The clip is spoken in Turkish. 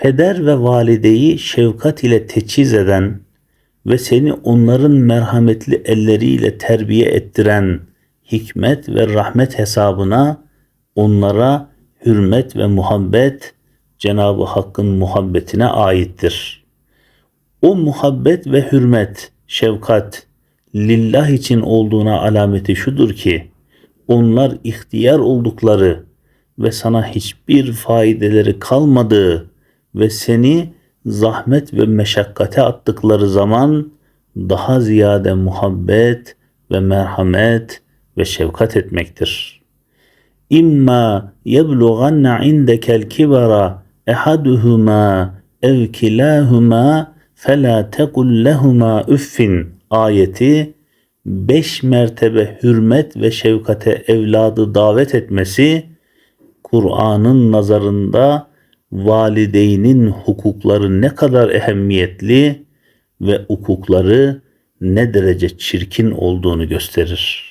Peder ve valideyi şefkat ile teçhiz eden ve seni onların merhametli elleriyle terbiye ettiren hikmet ve rahmet hesabına onlara hürmet ve muhabbet Cenab-ı Hakk'ın muhabbetine aittir. O muhabbet ve hürmet, şefkat lillah için olduğuna alameti şudur ki onlar ihtiyar oldukları ve sana hiçbir faydeleri kalmadığı ve seni zahmet ve meşakkate attıkları zaman daha ziyade muhabbet ve merhamet ve şefkat etmektir. İmma yeblughanna indekel kibara ehaduhuma ev kilahuma fela tekul lehuma üffin ayeti beş mertebe hürmet ve şefkate evladı davet etmesi Kur'an'ın nazarında valideynin hukukları ne kadar ehemmiyetli ve hukukları ne derece çirkin olduğunu gösterir.